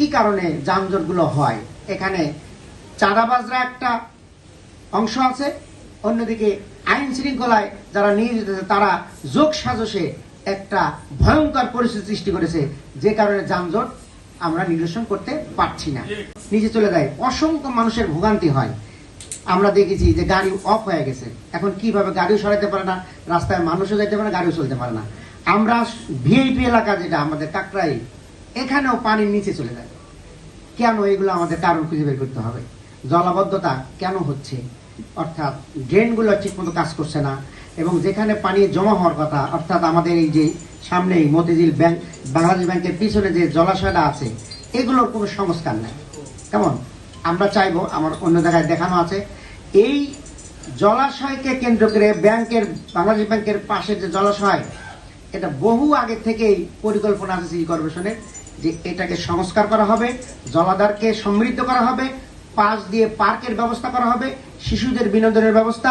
কি কারণে যানজটগুলো হয়? এখানে চাঁদাবাজরা একটা অংশ আছে, অন্যদিকে আইন শৃঙ্খলায় যারা নিয়োজিত তারা যোগ সাজসে একটা ভয়ঙ্কর পরিস্থিতি সৃষ্টি করেছে, যে কারণে যানজট আমরা নিরসন করতে পারছি না। নিচে চলে যায়, অসংখ্য মানুষের ভোগান্তি হয়। আমরা দেখেছি যে গাড়ি অফ হয়ে গেছে। এখন কীভাবে গাড়িও সরাইতে পারে না, রাস্তায় মানুষও যাইতে পারে না, গাড়িও চলতে পারে না। আমরা ভিআইপি এলাকা যেটা, আমাদের কাকরাই এখানেও পানির নিচে চলে যায়। কেন এগুলো আমাদের কারণ খুঁজে বের করতে হবে? জলাবদ্ধতা কেন হচ্ছে? অর্থাৎ ড্রেনগুলো ঠিকমতো কাজ করছে না এবং যেখানে পানি জমা হওয়ার কথা, অর্থাৎ আমাদের এই যে সামনেই মতিঝিল ব্যাংক, বাংলাদেশ ব্যাংকের পিছনে যে জলাশয়টা আছে, এগুলোর কোনো সংস্কার নেই। কেমন? আমরা চাইব, আমার অন্য জায়গায় দেখানো আছে, এই জলাশয়কে কেন্দ্র করে ব্যাংকের, বাংলাদেশ ব্যাংকের পাশে যে জলাশয়, এটা বহু আগে থেকেই পরিকল্পনা আছে সিটি কর্পোরেশনের। যে এটাকে সংস্কার করা হবে, জলাধারকে সমৃদ্ধ করা হবে, পাশ দিয়ে পার্কের ব্যবস্থা করা হবে, শিশুদের বিনোদনের ব্যবস্থা,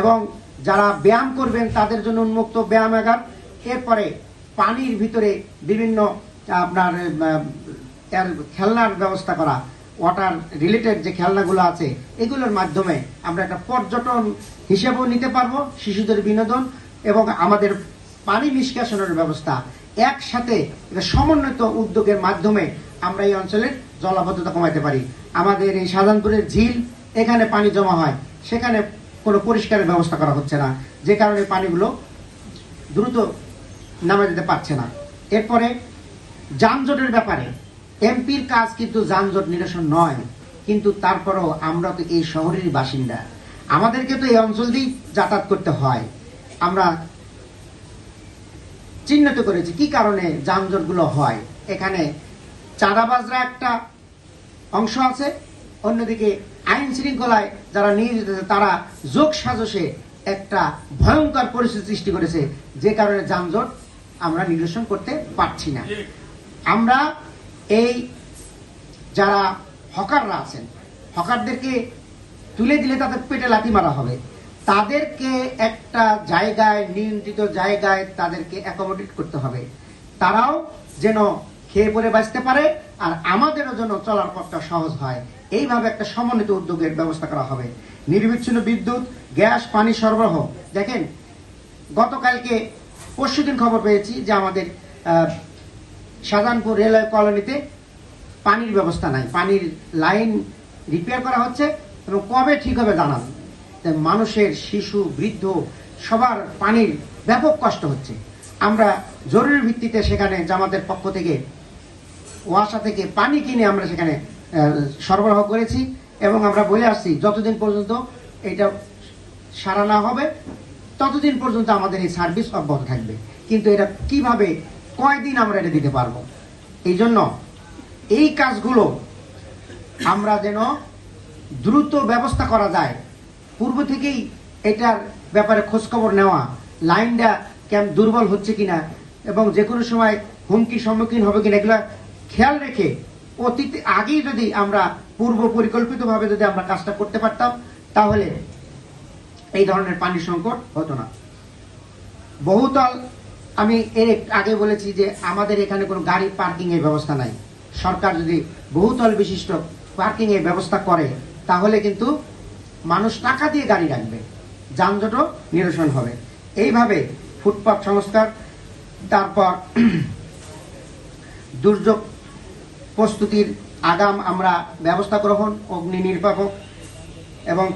এবং যারা ব্যায়াম করবেন তাদের জন্য উন্মুক্ত ব্যায়ামাগার এরপরে পানির ভিতরে বিভিন্ন, আপনার খেলনার ব্যবস্থা করা ওয়াটার রিলেটেড যে খেলনাগুলো আছে, এগুলোর মাধ্যমে আমরা একটা পর্যটন হিসেবেও নিতে পারব, শিশুদের বিনোদন, এবং আমাদের পানি নিষ্কাশনের ব্যবস্থা। একসাথে সমন্বিত উদ্যোগের মাধ্যমে আমরা এই অঞ্চলের জলাবদ্ধতা কমাতে পারি। আমাদের এই শাহজাহানপুরের ঝিল, এখানে পানি জমা হয়। সেখানে কোনো পরিষ্কারের ব্যবস্থা করা হচ্ছে না। যে কারণে পানিগুলো দ্রুত নামা যেতে পারছে না। এরপরে যানজটের ব্যাপারে, এমপির কাজ কিন্তু যানজট নিরসন নয়। কিন্তু তারপরও আমরা তো এই শহরেরই বাসিন্দা। আমাদেরকে তো এই অঞ্চল দিয়েই যাতায়াত করতে হয়। আমরা চিহ্নিত করেছি। কি কারণে যানজটগুলো হয়? এখানে চাঁদাবাজরা একটা অংশ আছে, অন্যদিকে আইন শৃঙ্খলায় যারা নিয়োজিত তারা যোগ সাজসে একটা ভয়ঙ্কর পরিস্থিতি সৃষ্টি করেছে, যে কারণে যানজট আমরা নিরসন করতে পারছি না। আমরা এই যারা হকাররা আছেন, হকারদেরকে তুলে দিলে তাদের পেটে লাথি মারা হবে। তাদেরকে একটা জায়গায়, নিয়ন্ত্রিত জায়গায় তাদেরকে অ্যাকোমোডেট করতে হবে। তারাও যেন খেয়ে পরে বাঁচতে পারে আর আমাদেরও যেন চলার পথটা সহজ হয়। এইভাবে একটা সমন্বিত উদ্যোগের ব্যবস্থা করা হবে। নির্বিচ্ছিন্ন বিদ্যুৎ, গ্যাস, পানি সরবরাহ। দেখেন, গতকালকে পরশুদিন খবর পেয়েছি যে আমাদের শাহজাহানপুর রেলওয়ে কলোনিতে পানির ব্যবস্থা নাই। পানির লাইন রিপেয়ার করা হচ্ছে এবং কবে ঠিক হবে জানান। মানুষের, শিশু, বৃদ্ধ, সবার পানির ব্যাপক কষ্ট হচ্ছে। আমরা জরুরি ভিত্তিতে সেখানে জামাতের পক্ষ থেকে ওয়াসা থেকে পানি কিনে আমরা সেখানে সরবরাহ করেছি এবং আমরা বলে আসছি, যতদিন পর্যন্ত এটা সারা না হবে, ততদিন পর্যন্ত আমাদের এই সার্ভিস অব্যাহত থাকবে। কিন্তু এটা কীভাবে, কয়দিন আমরা এটা দিতে পারব? এই জন্য এই কাজগুলো আমরা যেন দ্রুত ব্যবস্থা করা যায়। পূর্ব থেকেই এটার ব্যাপারে খোঁজখবর নেওয়া, লাইনটা কেমন দুর্বল হচ্ছে কিনা এবং যে কোনো সময় হুমকির সম্মুখীন হবে কিনা এগুলো খেয়াল রেখে অতীত আগেই যদি আমরা পূর্ব পরিকল্পিতভাবে যদি আমরা কাজটা করতে পারতাম, তাহলে এই ধরনের পানির সংকট হতো না। বহুতল, আমি এর আগে বলেছি যে আমাদের এখানে কোনো গাড়ি পার্কিংয়ের ব্যবস্থা নাই। সরকার যদি বহুতল বিশিষ্ট পার্কিংয়ের ব্যবস্থা করে, তাহলে কিন্তু মানুষ টাকা দিয়ে গাড়ি রাখবে। যানজটও নিরসন হবে। এইভাবে ফুটপাথ সংস্কার, তারপর দুর্যোগ প্রস্তুতির আগাম আমরা ব্যবস্থা গ্রহণ, অগ্নি নির্বাপক এবং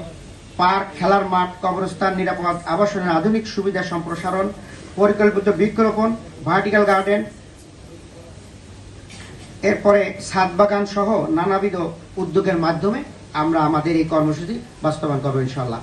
পার্ক, খেলার মাঠ, কবরস্থান, নিরাপদ আবাসনের আধুনিক সুবিধা সম্প্রসারণ, পরিকল্পিত বৃক্ষরোপণ, ভার্টিক্যাল গার্ডেন, এরপরে ছাদ বাগান সহ নানাবিধ উদ্যোগের মাধ্যমে আমরা আমাদের এই কর্মসূচি বাস্তবায়ন করব ইনশাল্লাহ।